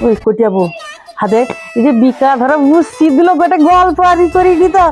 ওই কটিয়াবো হাতে এই যে বিকা ধরো বুঝছি দিল গোটে গল্প আরি করি দি তো?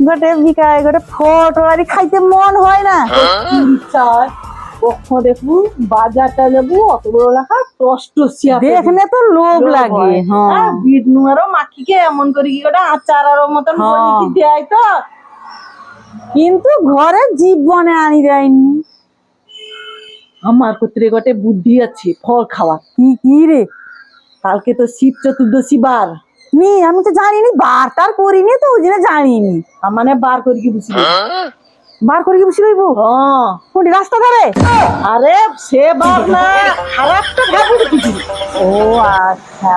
গোটে বিকা গোটে ফটো আরি খাইতে মন হয় না। চাই কখন দেখব বাজারটা যাব অত বড় লেখা কষ্ট দেখলে তো লোভ লাগে হ্যাঁ। বিট নুয়ারও মাখিকে এমন করে কি গোটা আচার আরও মতন হ্যাঁ। দেয় তো? কিন্তু ঘরে জীবনে আনি দেয়নি। আমার ক্ষেত্রে গোটে বুদ্ধি আছে ফল খাওয়া। কি কি রে? কালকে তো শিব চতুর্দশী বার। নি আমি তো জানিনি বার টার করিনি তো ওই জন্য জানিনি। মানে বার করে কি বুঝলি বার করে কি বসে রইবো হ্যাঁ। রাস্তা ধারে? আরে সে বার না খারাপটা ভাবি কিছু ও আচ্ছা।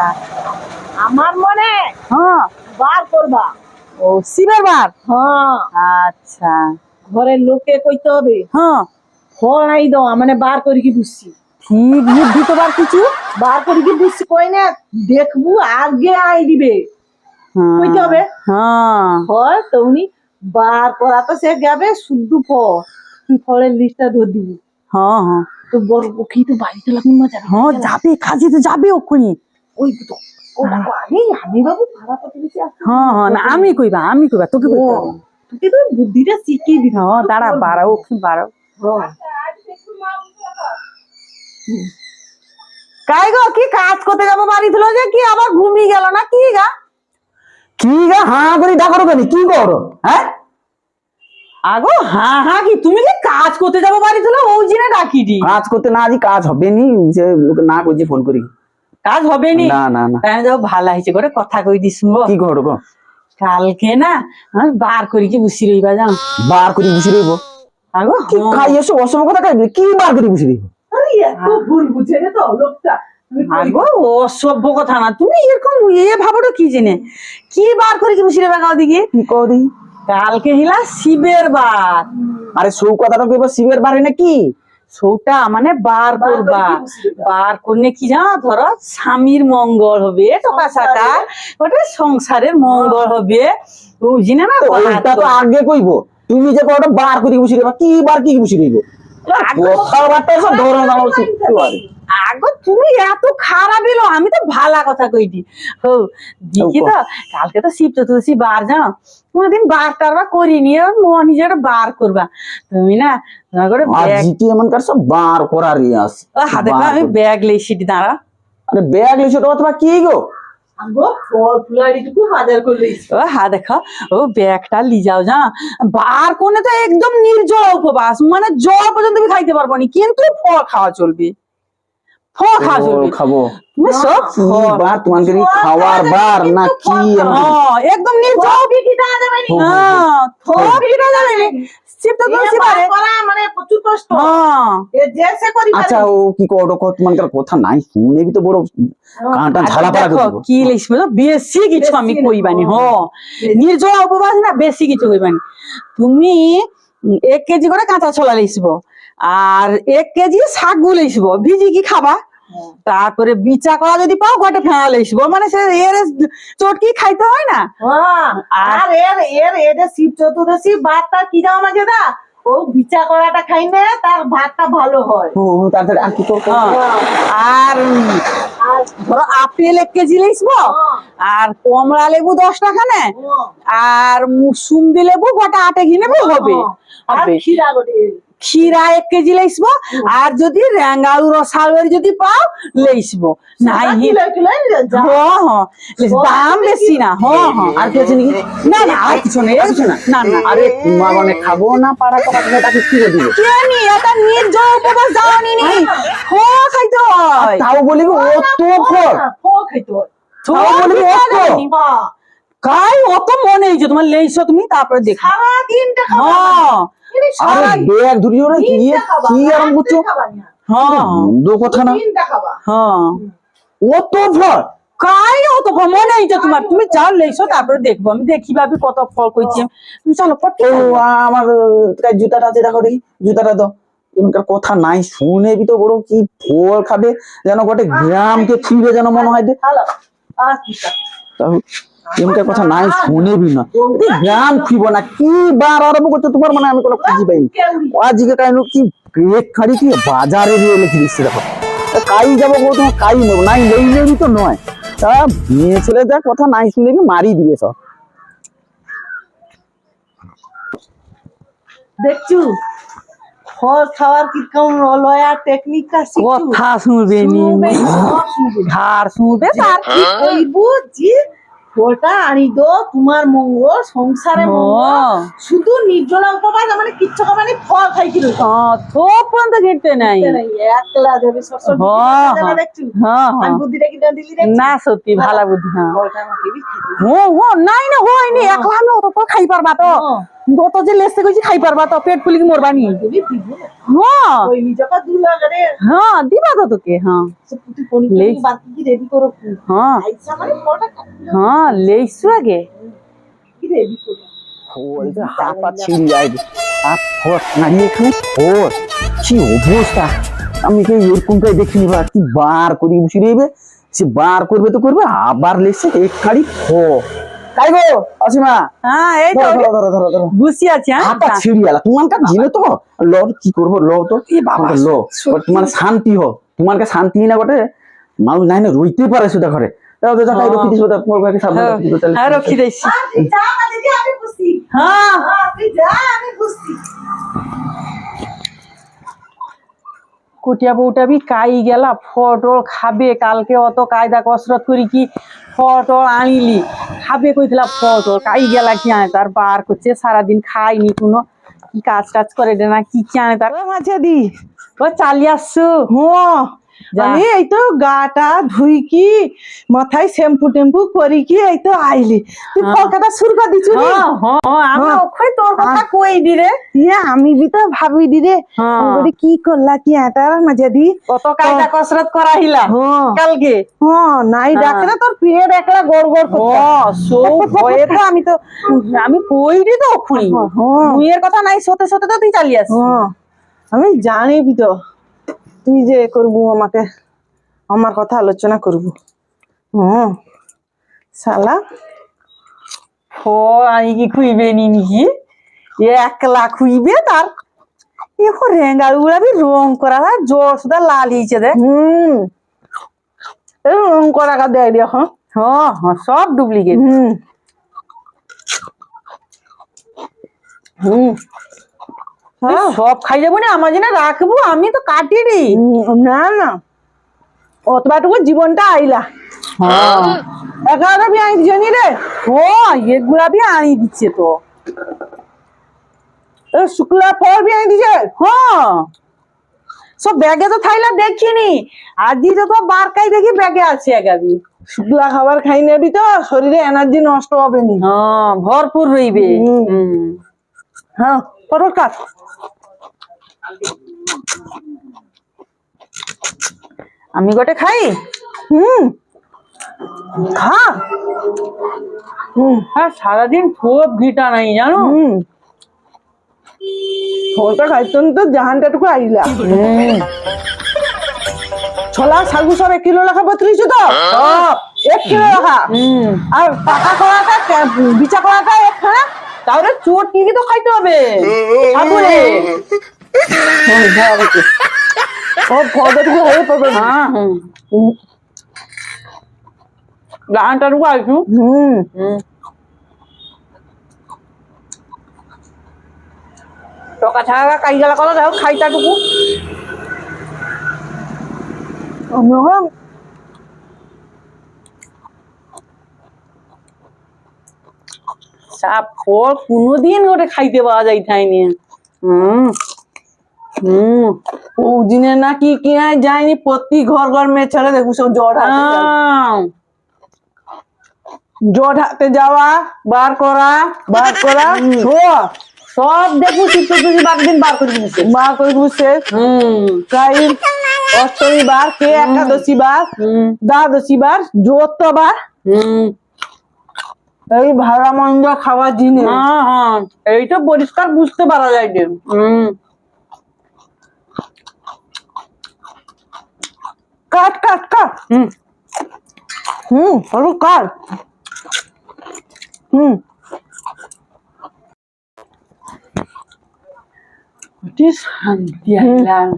আমার মনে হ্যাঁ। বার করবা। ও শিবের বার? হ্যাঁ। আচ্ছা। ঘরের লোকে কইতে হবে। হ্যাঁ। ফল নাই দাও মানে বার করে কি বুঝছি ঠিক বুদ্ধি কিছু? বার করে কি বুঝছি কই না? দেখব আগে আই দিবে। হ্যাঁ। কইতে হবে? হ্যাঁ। তো উনি বার করা তো সে যাবে শুদ্ধ ফল। তুই ফলের লিস্টটা ধর দিব। হ্যাঁ হ্যাঁ। তো বড় পক্ষী তো বাড়িতে লাগুন মজা হ্যাঁ যাবে কাজে তো যাবে ওক্ষুনি ওই তো আমি হ্যাঁ হ্যাঁ আমি কইবা আমি কইবা তোকে তোকে তো বুদ্ধিটা শিখিয়ে দিতে হ্যাঁ দাঁড়া বাড়াও ওক্ষুনি বাড়াও। কাই গো কি কাজ করতে যাব বাড়ি ছিল যে? কি আবার ঘুমিয়ে গেল না? কি গা? কি গা হাঁ করে ডাকো কেন? কি করো? হ্যাঁ? আগো হ্যাঁ হ্যাঁ কি? তুমি কি কাজ করতে যাব বাড়ি ছিল ওই জিনে ডাকি দি কাজ করতে না আজ কাজ হবে নি যে লোকে না করছি ফোন করি। কাজ হবে নি? না না না। তাই যাও ভালো হয়েছে করে কথা কই দিস কি করো গো? কালকে না বার করি কি বুঝি রইবা যাও। বার করে বসে রইব। আগো কি খাই এসো অসম কথা খাই কি বার করে বসে রইব? এত ভুল বুঝে রে তো লোকটা। আগো অসভ্য কথা না। তুমি এরকম এ ভাবোটা কি জেনে? কি বার করে কি বুঝি রইবা দিকে? কি করি কালকে হিলা শিবের বার। আরে সৌ কথাটা কইব শিবের বারে নাকি? সৌটা মানে বার করবা? বার করলে কি জানো ধরো স্বামীর মঙ্গল হবে টাকা সাকা ওটা সংসারের মঙ্গল হবে। জিনে না তো তো আগে কইব তুমি যে কটা বার করে বসে রইবা কি বার কি বসে রইব কথাবার্তা সব ধরো দাও শিখতে আগো তুমি এত খারাপ এলো আমি তো ভালা কথা কইটি হো দেখি তো কালকে তো শিব চতুর্দশী বার জানো? কোনোদিন বার টারবার করিনি এবার মন নিজে একটা বার করবা। তুমি না তোমার করে ব্যাগ জিটি এমনকার সব বার করার আছে। হাতে আমি করে। ব্যাগ লেসিটি দাঁড়া। আরে ব্যাগ লিছো তো অথবা কি গো? আগো ফল ফুলাড়িটুকু বাজার করলে ও হা দেখো। ও, ব্যাগটা লি যাও যা বার কোনে তো একদম নির্জল উপবাস মানে জল পর্যন্ত খাইতে পারব না, কিন্তু ফল খাওয়া চলবে ফল খাওয়া ও, চলবে খাব সব বার তোমাকে খাওয়ার বার না কি? হ্যাঁ, একদম হ্যাঁ। মানে হ্যাঁ। আচ্ছা ও কি কথা নাই। শুনেবি তো বড় কানটা ঝালা পাড়া কি লিখবে তো বেশি কিছু আমি কইবানি হ হ্যাঁ। নির্জল উপবাস না বেশি কিছু কইবানি তুমি এক কেজি করে কাঁচা ছোলা লিখব আর এক কেজি শাকগু লিখব ভিজি কি খাবা? তারপরে বিচা করা যদি পাও গোটে ফেঁয়া লিখব মানে সে এর চটকি খাইতে হয় না? হ্যাঁ আর এর এর এ যে শিব চতুর্দশী ভাতটা কি দাও মাঝে দা? ও বিচা করাটা তার ভাতটা ভালো হয়। ও ও, আর কি করব? হ্যাঁ। আর ধরো আপেল এক কেজি লিখব আর কমলা লেবু দশ টাকা নে আর মুসুম্বি লেবু গোটা আটে ঘি নেব হবে। আর হবে। খিরা এক কেজি লেসবো আর যদি র্যাঙ্গালু রসালুয়ের যদি পাও লেসবো নাই হি যা হ্যাঁ হ্যাঁ। দাম বেশি না। হ্যাঁ হ্যাঁ। আর কি? আছে নাকি না না আর কিছু নেই কিছু না। না না। আরে মানে খাব না পাড়া কথা তাকে কি করে দিব? কে নি? এটা নির্জল উপবাস যাওনি নি। হো খাইতে তাও বলি ও তো ফল ফো খাইতে তাও বলি ও তো। কাই অত মনে হইছে তোমার লেইছো তুমি তারপরে দেখো। সারা দিনটা খাবা। হ্যাঁ। আরে কি কি আরম্ভ করছ। হ্যাঁ। কথা না। হ্যাঁ। ও তো কাই অত মনে হইছে তোমার। তুমি যাও লেইছো তারপরে দেখব। আমি দেখি ভাবি কত ফল কইছি। তুমি চলো ও আমার জুতাটা আছে দেখো দেখি। জুতাটা দাও। এমনকার কথা নাই শুনেবি তো বড় কি ফল খাবে। যেন গোটে গ্রামকে ফিরে যেন মনে হয় আচ্ছা তাও এমনকার কথা নাই শুনেবি না। এই গ্রাম খুঁজব না কি বার আরম্ভ করছ তোমার মানে আমি কোনো খুঁজি পাইনি। আজকে কাইন কি এক খাড়ি কি বাজারে দিয়ে লিখে দিচ্ছে দেখো। কাই যাব বলো তোমার কাই নেব? নাই নেই নেবি তো নয়। তা মেয়ে ছেলে যা কথা নাই শুনবি মারি দিয়ে সব? দেখছু? ফল খাওয়ার কীরকম লয়া টেকনিকটা শিখছু? কথা শুনবে নি সব শুনবে। তার কি কইবু যে ফলটা আনি দো তোমার মঙ্গল সংসারে মঙ্গল শুধু নির্জলা উপবাস মানে কিচ্ছু মানে ফল খাইকি রইছো থোপ পর্যন্ত ঘিরতে নাই। একলা দেবে বুদ্ধিটা কিনা দিলি না সত্যি ভালো বুদ্ধি হ্যাঁ। খাই। ও ও নাই না হয়নি একলা আমি খাই পারবা তো। অত যে লেসে কইছি খাই পারবা তো পেট ফুলি দিবি দিব না। হ্যাঁ। ওই নিজকা দুলা গরে হ্যাঁ দিবা তো তোকে হ্যাঁ। সে পুটি পনি লেই- বাকি কি রেডি করো হ্যাঁ। আইসা মানে খাই। হ্যাঁ লেইছু আগে কি রেডি করো? ফল যে হাত পা ছিঁড়ে। আর এখানে ফল কি অবস্থা? আমি এরকমটাই দেখিনি বা কি বার করি বসে রইবে? সে বার করবে তো করবে আবার লেসে এক ফ তাই গো অসীমা। হ্যাঁ এই তো। ধরো ধরো ধরো ধরো। ধরো বুঝি হ্যাঁ? হাতটা ছিঁড়ে গেল তোমার কাছে জিনে তো? ল কি করব ল তো? আমাকে ল তোমার শান্তি হ তোমার কাছে শান্তি না বটে মানুষ নাই না রইতে পারে সেটা ঘরে। তাও তো রকি দিছো তা মোর কাছে সামনে হ্যাঁ, রাখি দিছো, তাহলে হ্যাঁ রক্ষি দিয়েছি যা না দিদি আমি বুঝছি হ্যাঁ। হ্যাঁ তুই যা আমি বুঝছি কুটিয়া বউটা বি কাই গেলা ফটল খাবে কালকে অত কায়দা কসরত করি কি? ফটল আনিলি। খাবে কইলা ফটল কাই গেলা কি আনে তার? বার করছে সারাদিন খাইনি কোনো। কি কাজ টাজ করে দে না কি কি আনে তার? মাঝে দি। ও চালিয়ে আসছো? হ্যাঁ আমি এই তো গাটা ধুই কি মাথায় শ্যাম্পু টেম্পু করি কি এই তো আইলি। তুই হ্যাঁ। কলকাতা শুরু করে দিছু রে হ্যাঁ হ্যাঁ আমি হ্যাঁ। ওখানে তোর কথা কই দি রে? ইয়ে আমি বি তো ভাবি দি রে। হ্যাঁ। বলি কি করলা কি এটার মাঝে দি কত কায়দা কসরত করা হিলা হ্যাঁ। কালকে? হ্যাঁ নাই হ্যাঁ। না তোর পেট একলা গড় গড় করতে ও সো ভয়ে তো আমি তো আমি কই দি তো ওখানে? হ্যাঁ। মুইয়ের কথা নাই সতে সতে তো তুই চালিয়ে আসছিস হ্যাঁ আমি জানি বি তো। তুই যে করবু আমাকে আমার কথা আলোচনা করবু। হ্যাঁ শালা। ও আমি কি খুইবে নি নাকি? এ একলা খুইবে তার? এখন রেঙ্গালগুলা রং করা জোর সুদা লাল হয়েছে দে। হুম। এই রং করা কা দেয় হ্যাঁ হ্যাঁ হ্যাঁ সব ডুপ্লিকেট। হুম। হুম। সব খাই যাব না আমার জন্য রাখব আমি তো কাটি রে উম, না না। অতবাটুকু জীবনটা আইলা। হ্যাঁ। রে? ও এগুলা আনি দিচ্ছে তো। শুক্লা ফল হ্যাঁ। সব ব্যাগে তো থাইলা দেখিনি। আজি যত বারকাই দেখি ব্যাগে আছে এগাবি শুক্লা খাবার খাই নেবি তো শরীরে এনার্জি নষ্ট হবে নি। হ্যাঁ ভরপুর রইবে। হ্যাঁ কাট। আমি গোটে খাই? হুম। খা। হুম। হ্যাঁ সারাদিন খুব ঘিটা নাই জানো? হুম। ফলটা খাইতেন তো জাহানটাটুকু আইলা। হুম। ছোলা সাগু সব এক কিলো লেখা বত্রিশ তো? সব। এক কিলো লেখা। হুম। আর পাকা করাটা বিচা করাটা একখানা তাহলে চোট কি তো খাইতে হবে? ঠাকুরে হুম। হুম টকা ছাড়া কাই গেলা কথা দেখো খাইতাটুকু সাপ কোনোদিন ওটা খাইতে পাওয়া যাই থাইনি হুম হুম। ও দিনে নাকি কি যায়নি প্রতি ঘর ঘর মেয়ে ছেলে দেখু সব জ্বর জ্বর হাতে যাওয়া বার করা বার করা সব দেখু চিত্র তুই বারদিন বার করে দিছে মা করে বুঝছে হুম। প্রায় অষ্টমী বার কে একাদশী বার হুম। দ্বাদশী বার যত বার। হুম। এই ভাড়া মন্দ খাওয়ার জিনিস হ্যাঁ হ্যাঁ। এইটা পরিষ্কার বুঝতে পারা যায় যে। হুম। কাট কাট কাট। হুম। হুম বলো কাট। হুম। কি শান্তি আইলাম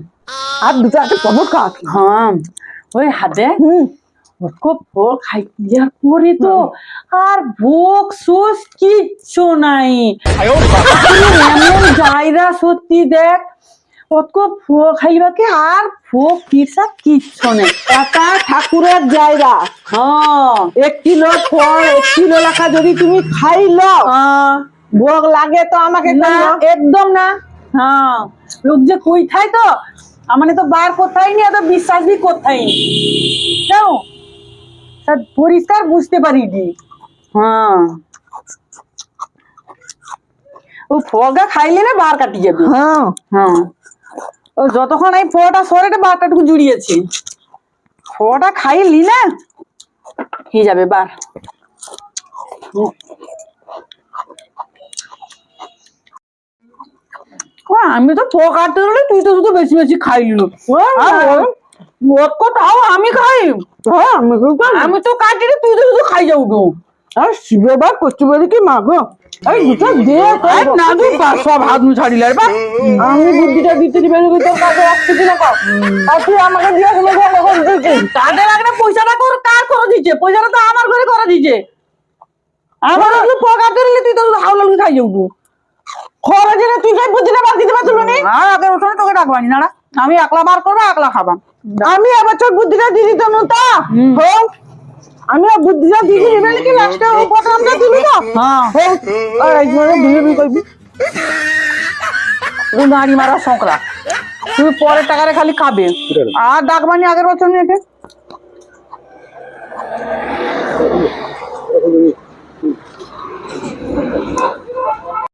আর দুটো একটা পবর কাট হ্যাঁ ওই হাতে? হুম। খুব খাই ইয়ার পরে তো। আর ভোগ সোস কিচ্ছু নাই। এমন জায়গা সত্যি দেখ অত ফল খাইবাকে আর ভোগ কিসা কিচ্ছু নেই। একা ঠাকুরের জায়গা। হ্যাঁ এক কিলো ফল এক কিলো লেখা যদি তুমি খাইলো হ্যাঁ। ভোগ লাগে তো আমাকে না একদম না। হ্যাঁ লোক যে কই থাই তো আমানে তো বার কোথায় নি এত বিশ্বাস বি কোথায় নি স্যার পরিষ্কার বুঝতে পারিনি হ্যাঁ। ও ফলটা খাইলে না বার কাটি যাবে। হ্যাঁ। হ্যাঁ। যতক্ষণ এই ফলটা সরেটা বারটাটুকু জুড়িয়েছে। ফলটা খাইলি না? হয়ে যাবে বার। আমি তো কাটতে গেলে তুই তো শুধু বেশি বেশি খাইলি। কথাও আমি খাই। আমি আমি তো কাটি তুই তো শুধু খাই যাও আর শিবে বা কচু বলি কি মাগো দুটো আর না সব হাত আমি বুদ্ধিটা দিতে দিবে যদি তোর কাছে আসছে কিনা কর? আর তুই আমাকে দিয়ে তুমি ভালো করে দিতে তাদের একটা পয়সাটা কর কার করে দিচ্ছে? পয়সাটা তো আমার ঘরে করে দিচ্ছে। আমার শুধু পকার দিলে তুই তো শুধু খাই যাব। খরচ তুই বুদ্ধিটা বাদ দিতে পারছিল না আর তোকে ডাকবানি না আমি একলা বার করব একলা খাবা আমি এবছর বুদ্ধিটা দিদি না হোক আমিও বুদ্ধি যা দিছি এবারে কি লাস্টে উপক্রমটা দিলি তো হ্যাঁ। আর এইখানে বিহেভি করবি নারী মারা সংকরা তুই পরে টাকারে খালি খাবে। আর ডাকবানি আগের বছর নিয়ে একে